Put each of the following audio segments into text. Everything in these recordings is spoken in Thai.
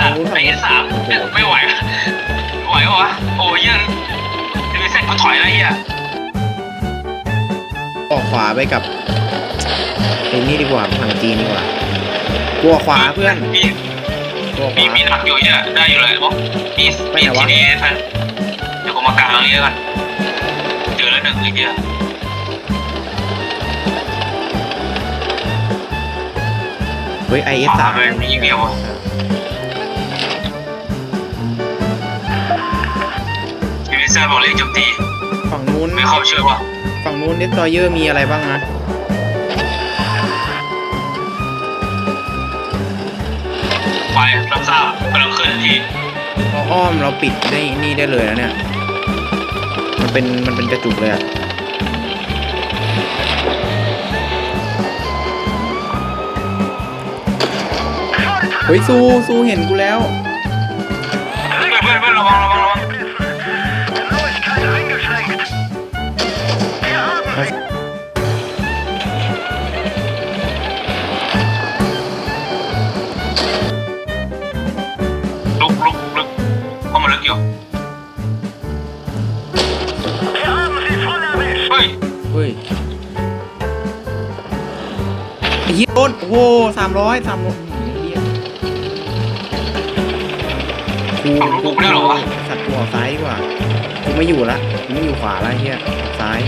สัตว์ไอ้สามไม่ไหวอะไหวปะวะโอ้ยยังดูเสร็จกูถอยแล้วเฮียออกขวาไปกับไอ้นี่ดีกว่าทางจีนดีกว่ากลัวขวาเพื่อนมีกลัวขมีวา มีหนักอยู่เนี่ยได้อยู่เลยบอกมีไปมีไหนวะ ทีนี้ทันเดี๋ยวกูมากลางนี้กันเจอแล้วหนึ่งไอ้เดียเฮ้ยไอเอฟสามเลยมีเดียวอะ บอกเลยจบตีฝั่งนู้นไม่เข้าเชื่อป่ะฝั่งนู้นเดสตรอยเยอร์มีอะไรบ้างนะไปรับทราบกำลังเคลื่อนที่เราอ้อมเราปิดได้นี่ได้เลยนะเนี่ย มันเป็นมันเป็นกระจุกเลยอะเฮ้ยซูซูเห็นกูแล้วเพื่อนเพื่อนเพื่อนระวังระวังระวัง อ้เหี้ยโดนโอ้โหสามร้อยสามร้อยกูเอาลูกบุกไม่ได้เหรอวะ สัตว์กูออกซ้ายดีกว่ากูไม่อยู่ละกูไม่อยู่ขวาละไอ้เฮียซ้าย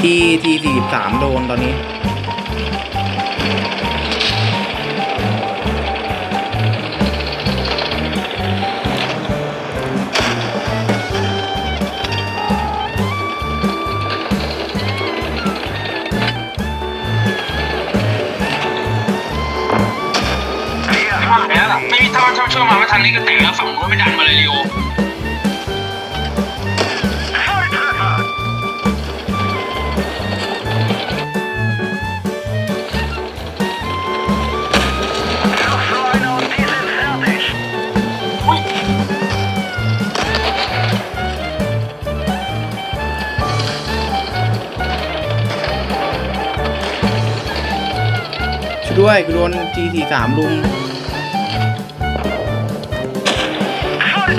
ที่ที่สี่สิบสามโดนตอนนี้ ช่วยมาไม่ทันนี่ก็แต่งแล้วฝั่งนู้นไม่ดันมาเลยลิโอช่วยด้วยกูโดน G สี่สามลุม ไ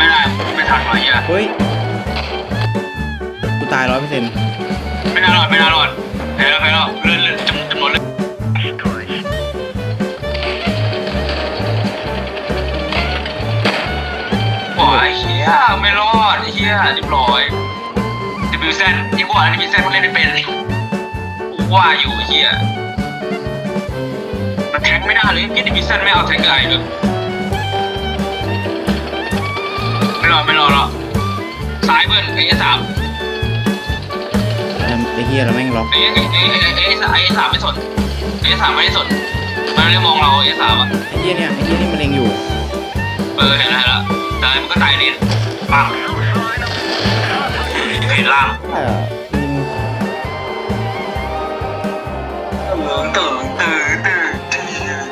ม่ได้ไม่ทันวะเฮียเฮ้ย กูตายร้อยเปอร์เซ็นต์ไม่น่ารอดไม่น่ารอดแพ้แล้วแพ้แล้วเลื่อนเลื่อนจำจำนวนเลื่อนโอ้ยเฮียไม่รอดไอ้เฮียเรียบร้อย ดิบิวเซนที่กูอ่านดิบิวเซนมันเล่นไม่เป็นกูว่าอยู่ไอ้เฮียมันแทงไม่ได้เลยที่ดิบิวเซนไม่เอาแทงไกลเลยไม่รอดไม่รอดหรอกซ้ายเบิ้ลไอ้สามไอ้เฮียเราแม่งล็อกเอ้ยเอ้ยเอ้ยเอ้ยเอ้ยสามเอ้ยสามไม่สนเอ้ยสามไม่ได้สนมันไม่ได้มองเราเอ้ยสามอะไอ้เฮียเนี่ยไอ้เฮียนี่มันเล็งอยู่ เออเห็นแล้วเห็นแล้วตายมันก็ตายดิปังเห็น ล่างเหรอตื่นตื่นตื่นตื่นตื่น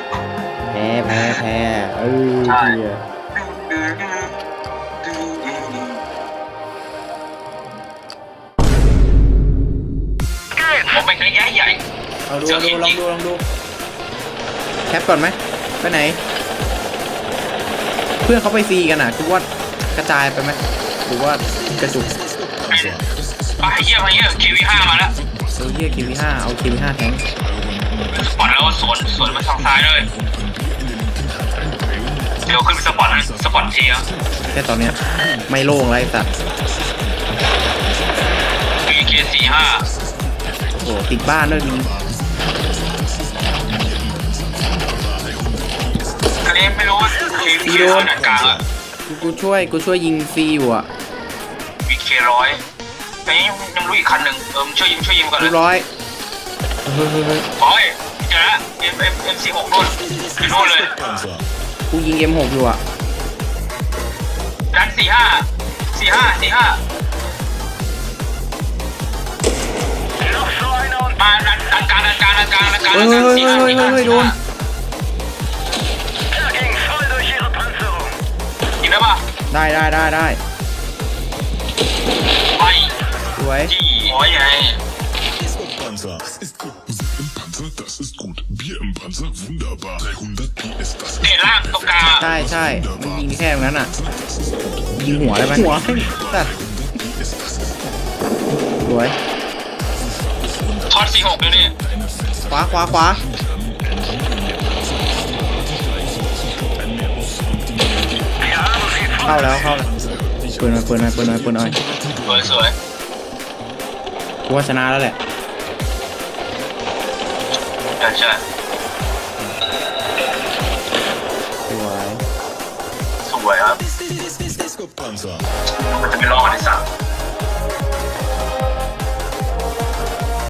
แพ้แพ้แพ้เออเฮียผมเป็นระยะใหญ่เอาดูเอาดูลองดูลองดูแคปก่อนไหมไปไหน เพื่อนเขาไปซีกันอะคิดว่ากระจายไปไหมหรือว่ากระจุก ไปเยี่ยมไปเยี่ยมคีวีห้ามาแล้วเออเฮียคิวห้าเอาคิวห้าแทงสปอร์ตแล้วสวนสวนมาทางซ้ายเลยเดี๋ยวขึ้นไปสปอร์ตนะสปอร์ตทีอะแค่ตอนเนี้ยไม่โล่งไรสัตว์มีเกียร์สี่ห้าโอ้โหติดบ้านด้วยมีอันนี้ไม่รู้ว่าคีวีห้าหนักกลางอะกูกูช่วยกูช่วยยิงฟรีอยู่อะมีเคร้อย อันนี้ยังรู้อีกคันหนึ่งเออมึงช่วยยิงช่วยยิงก่อนเรีเลยยบร้อยเฮ้ยเฮ้ยเฮ้ยโอ้ยเจอแล้วเอ็มเอ็มเอ็มสี่หกนู่นอยู่นู่นเลยกูยิง M6 อยู่อะดันสี่ห้าสี่ห้าสี่ห้ามาดันดันกลางดันกลางดันกลางดันกลางเฮ้ยดันกลางเฮ้ยสี่ห้าเฮ้ยสี่ห้าเฮ้ยสี่โดนห้ายิงได้ปะยได้ได้ได้ได้ไปส วยจี้โอ้ยไง Panzer. Das ist gut. Musik im Panzer, das ist gut. Bier im Panzer, wunderbar. 300 PS, das ist เด็ดล่างตรงกลางใช่ใช่มันยิงแค่ตรงนั้นอะยิงหัวได้ไหมหัวสัตว์สวยทอดสี่หกเลยนี่ขวาขวาขวา เข้าแล้วเข้าแล้วเปิดหน่อยเปิดหน่อยเปิดหน่อยเปิดหน่อยสวยสวยกู ว่าชนะแล้วแหละ ใช่ใช่สวยสวยครับ Panzer. มันจะไปรอดในสาม